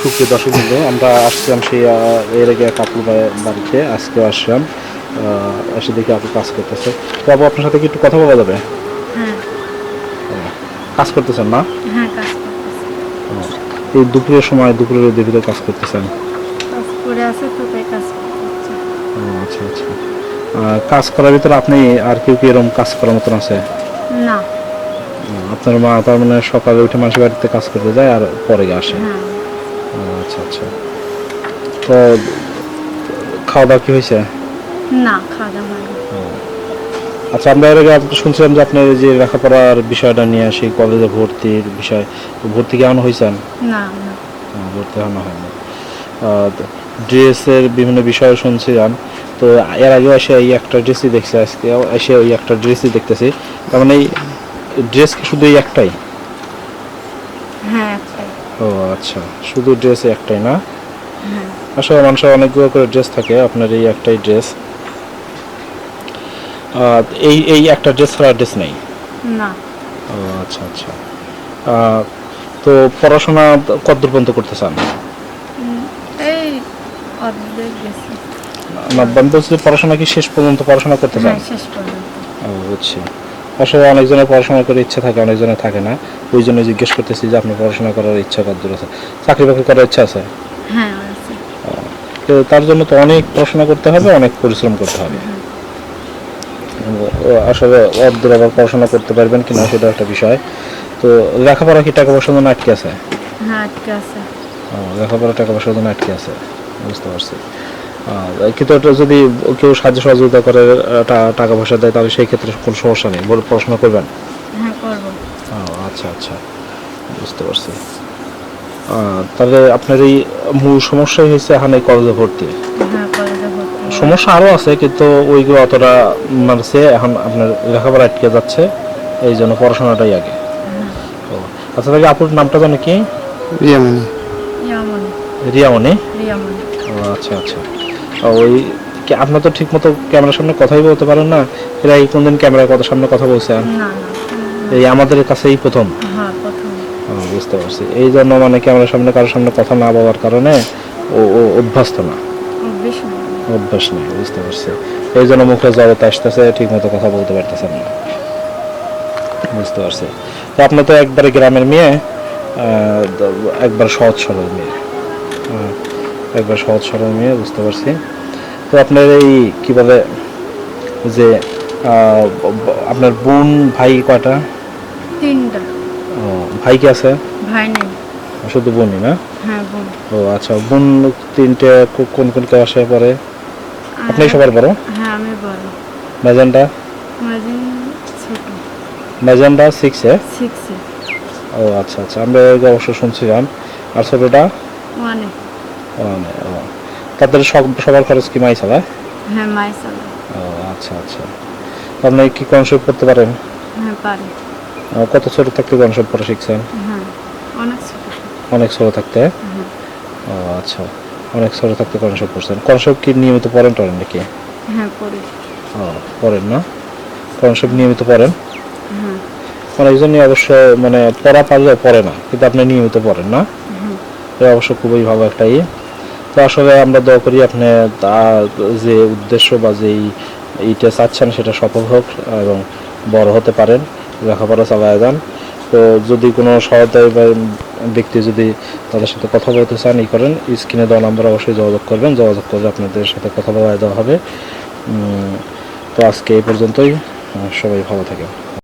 সুপ্রিয় দর্শক বন্ধু আমরা আসছিলাম সেই এর আগে কাকুর বাড়িতে আজকে আসলাম এসে দেখি আপু কাজ করতেছে। তো আপু আপনার সাথে কি একটু কথা বলা যাবে? হ্যাঁ। কাজ করতেছেন না? হ্যাঁ এই দুপুরের সময় দুপুরের ভিতরে কাজ করতেছেন কাজ করে আছে তো তাই কাজ করতেছে ও, আচ্ছা আচ্ছা। কাজ করার ভিতরে আপনি আর কেউ কি এরকম কাজ করার মতন আছে? না। আপনার মা তার মানে সকালে উঠে মানুষের বাড়িতে কাজ করতে যায় আর পরে আসে? হ্যাঁ। আচ্ছা আচ্ছা। তো খাওয়া দাওয়া কি হয়েছে? না খাওয়া দাওয়া আচ্ছা আমরা এর আগে শুনছিলাম যে আপনার যে লেখাপড়ার বিষয়টা নিয়ে সেই কলেজে ভর্তির বিষয়। ভর্তি কেমন হয়েছেন? না ভর্তি হওয়ানো হয়নি। ড্রেসের বিভিন্ন বিষয় শুনছিলাম। তো এর আগেও এসে এই একটা ড্রেসই দেখছি আজকে এসে ওই একটা ড্রেসই দেখতেছি। তার মানে এই ড্রেস কি শুধু এই একটাই? হ্যাঁ ও আচ্ছা। শুধু ড্রেস একটাই না? হ্যাঁ। আসলে মানুষের অনেকগুলো করে ড্রেস থাকে আপনার এই একটাই ড্রেস এই এই একটা ড্রেস ছাড়া ড্রেস নেই? না। ও আচ্ছা আচ্ছা। তো পড়াশোনা কতদূর পর্যন্ত করতে চান? অর্ধেক গেছে না আমি পড়াশোনা কি শেষ পর্যন্ত পড়াশোনা করতে চান? হ্যাঁ শেষ পর্যন্ত। বুঝছি। আসলে অনেকজনের পড়াশোনা করে ইচ্ছা থাকে অনেকজনের থাকে না। ওই জন্য জিজ্ঞেস করতেছি যে আপনি পড়াশোনা করার ইচ্ছা কতদূর আছে? চাকরি বাকরি করার ইচ্ছা আছে? হ্যাঁ আছে। তো তার জন্য তো অনেক পড়াশোনা করতে হবে অনেক পরিশ্রম করতে হবে। আসলে অর্ধের আবার পড়াশোনা করতে পারবেন কিনা সেটা একটা বিষয়। তো লেখাপড়া কি টাকা পয়সার জন্য আটকে আছে? হ্যাঁ আটকে আছে। লেখাপড়া টাকা পয়সার জন্য আটকে আছে। বুঝতে পারছি। আর কিন্তু এটা যদি কেউ সাহায্য সহযোগিতা করে টাকা পয়সা দেয় তাহলে সেই ক্ষেত্রে কোনো সমস্যা নেই। বলে পড়াশোনা করবেন? হ্যাঁ করব। ও আচ্ছা আচ্ছা। বুঝতে পারছি। তাহলে আপনার এই মূল সমস্যাই হয়েছে এখানে কলেজে ভর্তি? হ্যাঁ কলেজে ভর্তি। সমস্যা আরও আছে কিন্তু ওইগুলো অতটা মানছে এখন আপনার লেখাপড়া আটকে যাচ্ছে এই জন্য পড়াশোনাটাই আগে। ও আচ্ছা তাহলে আপুর নামটা জানো কি? রিয়ামণি। ইয়ামনি রিয়ামণি? রিয়ামনি ও আচ্ছা আচ্ছা। ওই কি আপনার তো ঠিক মতো ক্যামেরার সামনে কথাই বলতে পারেন না? এরা এই কোনদিন ক্যামেরার কথা সামনে কথা বলছেন এই আমাদের কাছে এই প্রথম। হ্যাঁ বুঝতে পারছি। এই জন্য মানে ক্যামেরার সামনে কারোর সামনে কথা না বলার কারণে ও ও অভ্যস্ত না? অভ্যেস নেই বুঝতে পারছি। এই জন্য মুখে জড়তা আসতেছে ঠিক মতো কথা বলতে পারতেছেন না। বুঝতে পারছি। তো আপনি তো একবারে গ্রামের মেয়ে একবার সহজ সরল মেয়ে। একবার সহজ সরল মেয়ে বুঝতে পারছি। তো আপনার এই কি বলে যে আপনার বোন ভাই কয়টা? তিনটা। ও, ভাই কি আছে? ভাই নেই। শুধু বোনই না? হ্যাঁ বোন। ও আচ্ছা বোন তিনটে কোন কোন ক্লাসে পড়ে? আপনি সবার বড়? হ্যাঁ আমি বড়। মেজেন্ডা মাঝে ছোট। মেজেন্ডা সিক্সে সিক্সে ও আচ্ছা আচ্ছা আমরা অবশ্য শুনছিলাম। আর ছোটটা? ওয়ানে। ওয়ানে, ও তাদের সব সবার খরচ কি মাই চালায় হ্যাঁ মাই চালা ও আচ্ছা আচ্ছা। আপনি কি কনসেপ্ট করতে পারেন? হ্যাঁ পারি। কত ছোট থাকতে কনসেপ্ট পড়া শিখছেন? হ্যাঁ অনেক ছোট অনেক ছোট থাকতে? হ্যাঁ। ও আচ্ছা। অনেক ছোট থাকতে কনসেপ্ট পড়ছেন কনসেপ্ট কি নিয়মিত পড়েন টরেন নাকি? হ্যাঁ পড়ি। ও পড়েন না? কনসেপ্ট নিয়মিত পড়েন? হ্যাঁ। অনেকজনই অবশ্য মানে পড়া পারলেও পড়ে না কিন্তু আপনি নিয়মিত পড়েন না? এটা অবশ্য খুবই ভালো একটা ইয়ে তো আসলে আমরা দোয়া করি আপনি যে উদ্দেশ্য বা যেই এইটা চাচ্ছেন সেটা সফল হোক এবং বড় হতে পারেন। লেখাপড়া চালায় যান তো যদি কোনো সহায়তায় বা ব্যক্তি যদি তাদের সাথে কথা বলতে চান, ই করেন। স্ক্রিনে দেওয়া নাম্বার অবশ্যই যোগাযোগ করবেন। যোগাযোগ করলে আপনাদের সাথে কথা বলা দেওয়া হবে। তো আজকে এই পর্যন্তই। সবাই ভালো থাকেন।